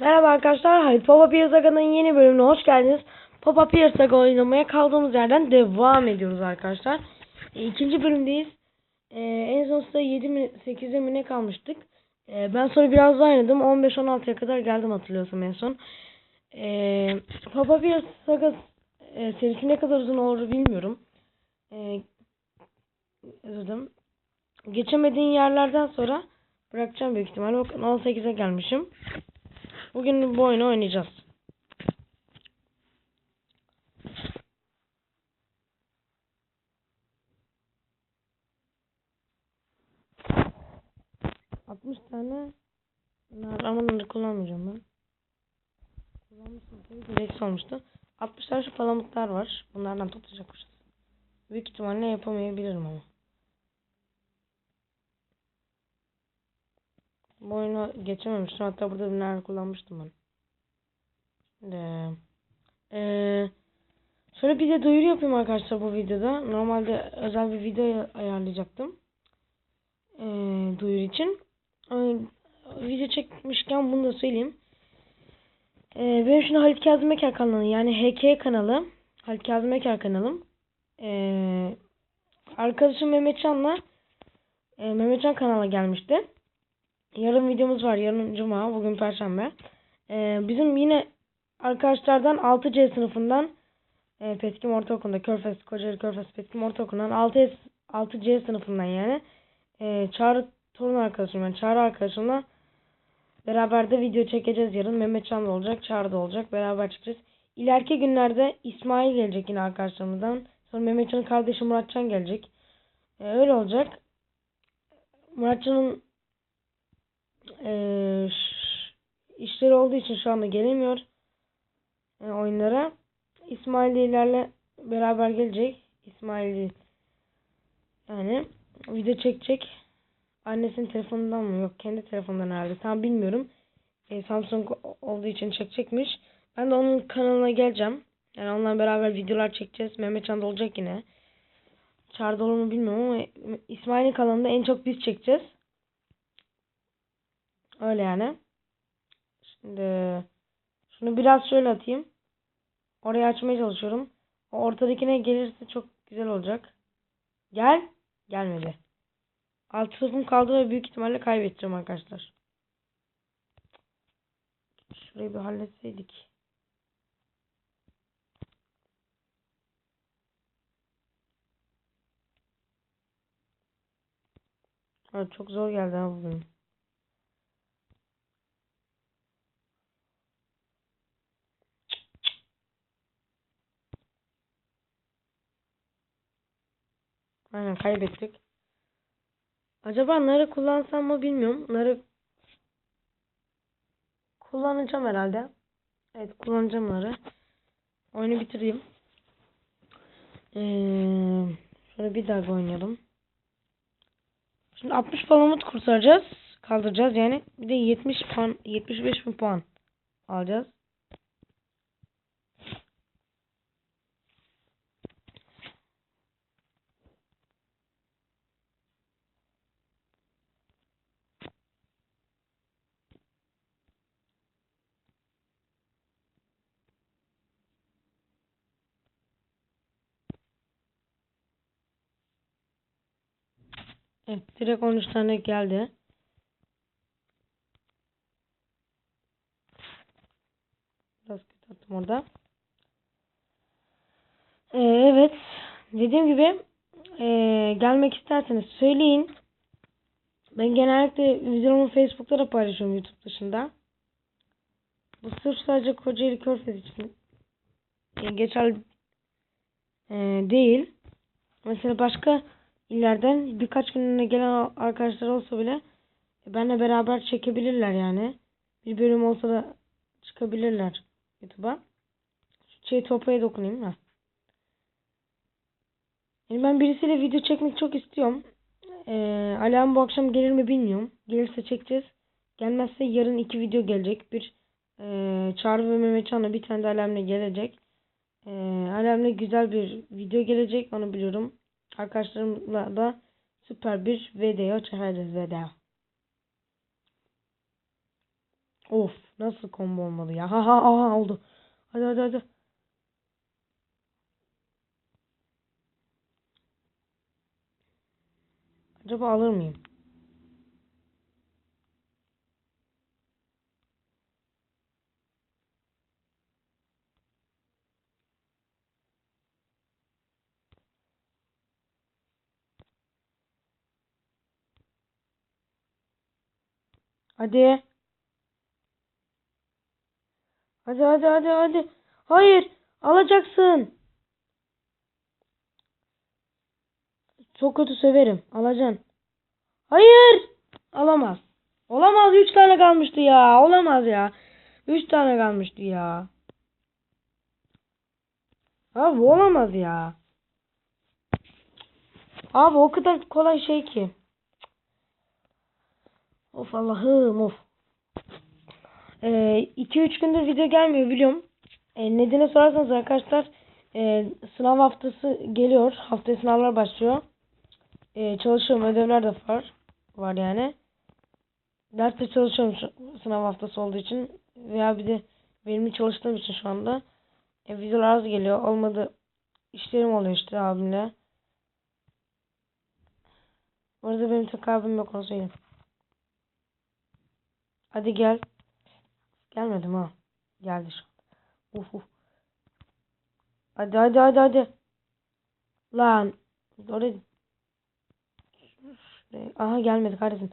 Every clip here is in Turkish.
Merhaba arkadaşlar, Hayır Papa Pierce Saga'nın yeni bölümüne hoş geldiniz. Papa Saga oynamaya kaldığımız yerden devam ediyoruz arkadaşlar. E, ikinci bölümdeyiz. E, en son size 7 mi 8'e mi ne kalmıştık. E, ben sonra biraz daha oynadım. 15-16'ya kadar geldim hatırlıyorsam en son. E, Papa Pierce Saga e, serisi ne kadar uzun olur bilmiyorum. E, özür dilerim. Geçemediğin yerlerden sonra bırakacağım büyük ihtimalle. Bakın 18'e gelmişim. Bugün bu oyunu oynayacağız. Altmış tane nar ama onları kullanmayacağım ben. Kullanmıştım gereksiz olmuştu. 60 tane şu palamutlar var. Bunlardan toplayacakmışız. Büyük ihtimalle yapamayabilirim ama. Bu oyunu geçememiştim. Hatta burada bir kullanmıştım ben. Şimdi eee şöyle bir de duyuru yapayım arkadaşlar bu videoda. Normalde özel bir video ayarlayacaktım. Eee duyuru için. Ama video çekmişken bunu da söyleyeyim. Eee benim şimdi Halit Kazım Eker kanalı yani HK kanalı. Halit Kazım Eker kanalım. Eee arkadaşım Mehmetcan'la eee Mehmetcan kanala gelmişti. Yarın videomuz var. Yarın cuma, bugün perşembe. Ee, bizim yine arkadaşlardan 6C sınıfından e, Petkim Ortaokulu'nda Körfez, Kocaeli Körfez Petkim Ortaokulu'ndan 6 6C sınıfından yani e, Çağrı torun arkadaşım yani Çağrı arkadaşımla beraber de video çekeceğiz yarın. Mehmet Can da olacak, Çağrı da olacak. Beraber çıkacağız. İleriki günlerde İsmail gelecek yine arkadaşlarımızdan. Sonra Mehmetcan'ın kardeşi Muratcan gelecek. E, öyle olacak. Muratcan'ın ş- işleri olduğu için şu anda gelemiyor e, oyunlara. İsmaililerle beraber gelecek. İsmail yani video çekecek. Annesinin telefonundan mı? Yok kendi telefonundan herhalde. Tam bilmiyorum. E, Samsung olduğu için çekecekmiş. Ben de onun kanalına geleceğim. Yani onunla beraber videolar çekeceğiz. Mehmetcan da olacak yine. Çağrıda olur mu bilmiyorum ama İsmail'in kanalında en çok biz çekeceğiz. Öyle yani. Şimdi şunu biraz şöyle atayım. Orayı açmaya çalışıyorum. O ortadakine gelirse çok güzel olacak. Gel. Gelmedi. Altı topum kaldı ve büyük ihtimalle kaybedeceğim arkadaşlar. Şurayı bir halletseydik. Evet, çok zor geldi ha bugün. Kaybettik. Acaba narı kullansam mı bilmiyorum. Narı kullanacağım herhalde. Evet kullanacağım narı. Oyunu bitireyim. Ee, şöyle bir daha oynayalım. Şimdi 60 palamut kurtaracağız. Kaldıracağız yani. Bir de 70 puan, 75 bin puan alacağız. Evet direkt 13 tane geldi. Biraz kötü attım orada. Ee, evet. Dediğim gibi ee, gelmek isterseniz söyleyin. Ben genellikle videomu Facebook'ta da paylaşıyorum YouTube dışında. Bu sırf sadece Kocaeli Körfez için e, geçerli e, değil. Mesela başka illerden birkaç günlüğüne gelen arkadaşlar olsa bile benle beraber çekebilirler yani. Bir bölüm olsa da çıkabilirler YouTube'a. Şu şey topaya dokunayım da. Yani ben birisiyle video çekmek çok istiyorum. Ee, Alam bu akşam gelir mi bilmiyorum. Gelirse çekeceğiz. Gelmezse yarın iki video gelecek. Bir e, Çağrı ve Mehmetcan'la bir tane de Alem'le gelecek. E, Alem'le güzel bir video gelecek. Onu biliyorum. Arkadaşlarımla da süper bir video çekeceğiz video. Of nasıl combo olmadı ya. Ha ha ha oldu. Hadi hadi hadi. Acaba alır mıyım? Hadi. Hadi hadi hadi hadi. Hayır. Alacaksın. Çok kötü severim. Alacaksın. Hayır. Alamaz. Olamaz. Üç tane kalmıştı ya. Olamaz ya. Üç tane kalmıştı ya. Abi olamaz ya. Abi o kadar kolay şey ki. Of Allah'ım of. 2-3 gündür video gelmiyor biliyorum. E, nedeni sorarsanız arkadaşlar e, sınav haftası geliyor. Haftaya sınavlar başlıyor. E, çalışıyorum. Ödevler de var. Var yani. Derste çalışıyorum sınav haftası olduğu için. Veya bir de benim çalıştığım için şu anda. E, videolar az geliyor. Olmadı işlerim oluyor işte abimle. Bu arada benim tek abim yok onu söyleyeyim. Hadi gel. Gelmedim ha. Geldi şu an. Uf uf. Hadi hadi hadi hadi. Lan. Oraya. Aha gelmedi kahretsin.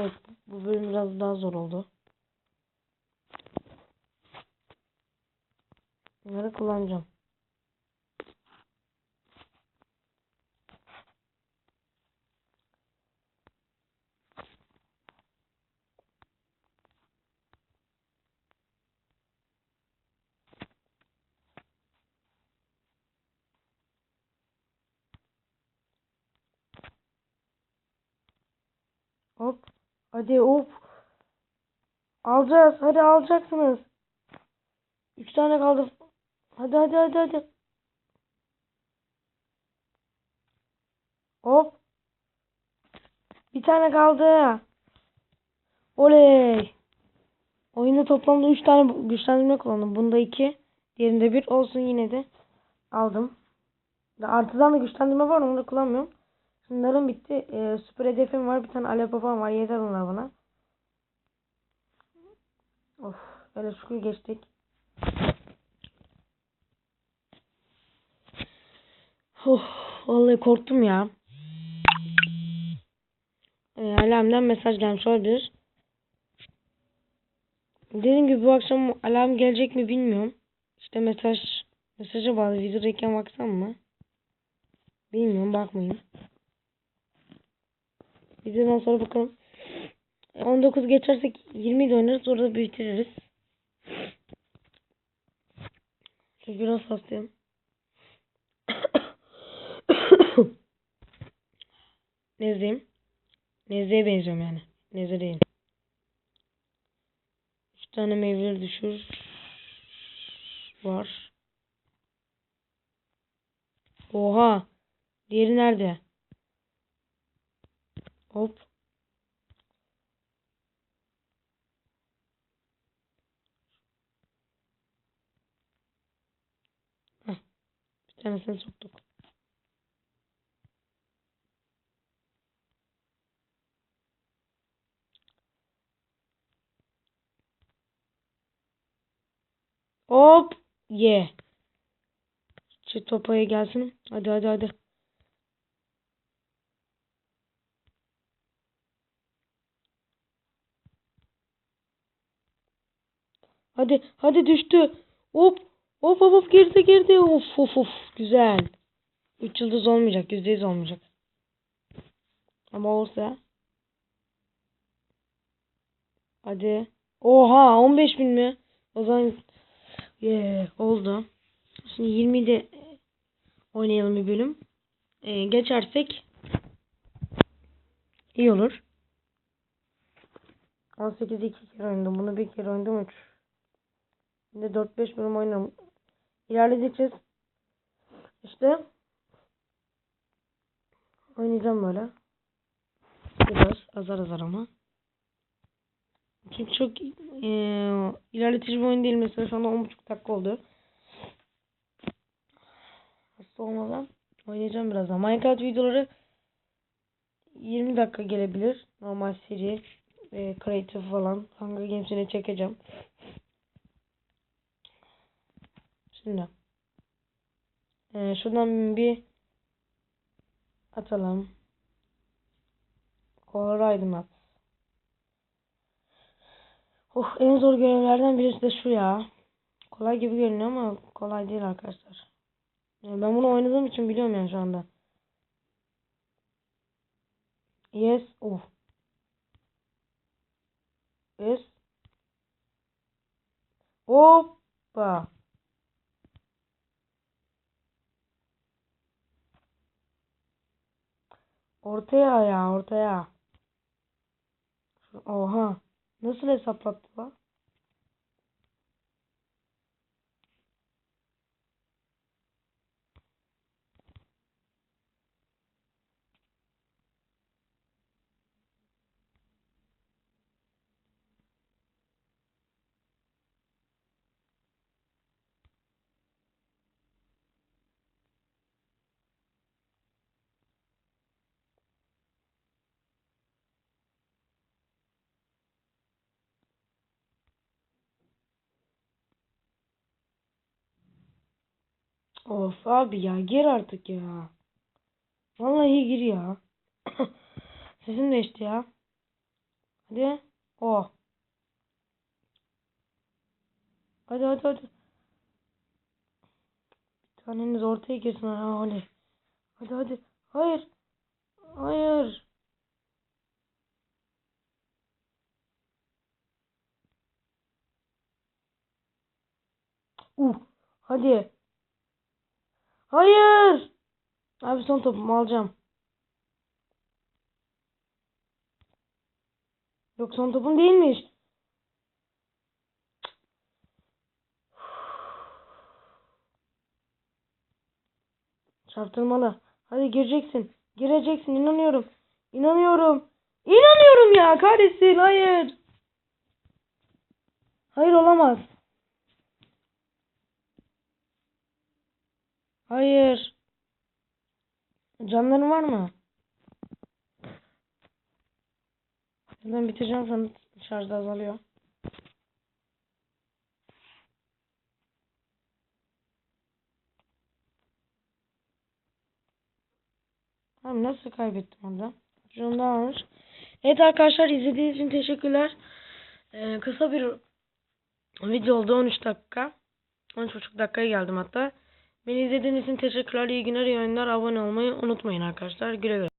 Evet bu bölüm biraz daha zor oldu. Bunları kullanacağım. Hop. Hadi hop. Alacağız. Hadi alacaksınız. Üç tane kaldı. Hadi hadi hadi hadi. Hop. Bir tane kaldı. Oley. Oyunda toplamda 3 tane güçlendirme kullandım. Bunda 2. Diğerinde 1 olsun yine de. Aldım. Artıdan da güçlendirme var onu da kullanmıyorum. Şunların bitti. Ee, süper hedefim var. Bir tane alev babam var. Yeter onlar bana. Of. Öyle şükür geçtik. Of. Vallahi korktum ya. Ee, alarmdan mesaj gelmiş olabilir. Dediğim gibi bu akşam alarm gelecek mi bilmiyorum. İşte mesaj mesaja bağlı videodayken baksam mı? Bilmiyorum bakmayayım. Videodan sonra bakalım. E, 19 geçersek 20 de oynarız orada büyütürüz. Çünkü biraz hastayım. Nezleyim. Nezleye benziyorum yani. Nezle değil. Üç tane meyveleri düşür. Var. Oha. Diğeri nerede? Hop. Heh. Bir tanesini soktuk. Hop. Ye. Şu topaya gelsin. Hadi hadi hadi. Hadi hadi düştü. Hop. Hop hop hop girdi girdi. Of of of. Güzel. 3 yıldız olmayacak. %100 olmayacak. Ama olsa. Hadi. Oha 15 bin mi? O zaman yeah, oldu. Şimdi 20 de oynayalım bir bölüm. Ee, geçersek iyi olur. 18'i iki kere oynadım. Bunu bir kere oynadım 3. De 4-5 bölüm oynadım. İlerledikçe işte oynayacağım böyle. Biraz azar azar ama. Çünkü çok eee ilerletici bir oyun değil. Mesela şu anda 10.5 dakika oldu. Hasta olmadan oynayacağım birazdan. Minecraft videoları 20 dakika gelebilir. Normal seri ve creative falan. Hunger Games'ini çekeceğim. Şimdi. Ee, şuradan bir atalım. Colorado Maps. Oh, en zor görevlerden birisi de şu ya. Kolay gibi görünüyor ama kolay değil arkadaşlar. Yani ben bunu oynadığım için biliyorum yani şu anda. Yes. Oh. Yes. Hoppa. Ortaya ya ortaya. Oha. Nasıl hesaplattı la? Of abi ya gir artık ya. Vallahi gir ya. Sesim değişti ya. Hadi. Oh. Hadi hadi hadi. Bir taneniz ortaya girsin ha hadi. Hadi hadi. Hayır. Hayır. Uh. Hadi. Hayır. Abi son topumu alacağım. Yok son topum değilmiş. Çarptırmalı. Hadi gireceksin. Gireceksin. İnanıyorum. İnanıyorum. İnanıyorum ya. Kahretsin. Hayır. Hayır olamaz. Hayır. Canların var mı? Ben bitireceğim sonra şarj azalıyor. Abi nasıl kaybettim orada? Şunu da almış. Evet arkadaşlar izlediğiniz için teşekkürler. Ee, kısa bir video oldu 13 dakika. 13,5 dakikaya geldim hatta. Beni izlediğiniz için teşekkürler. İyi günler, iyi oyunlar. Abone olmayı unutmayın arkadaşlar. Güle güle.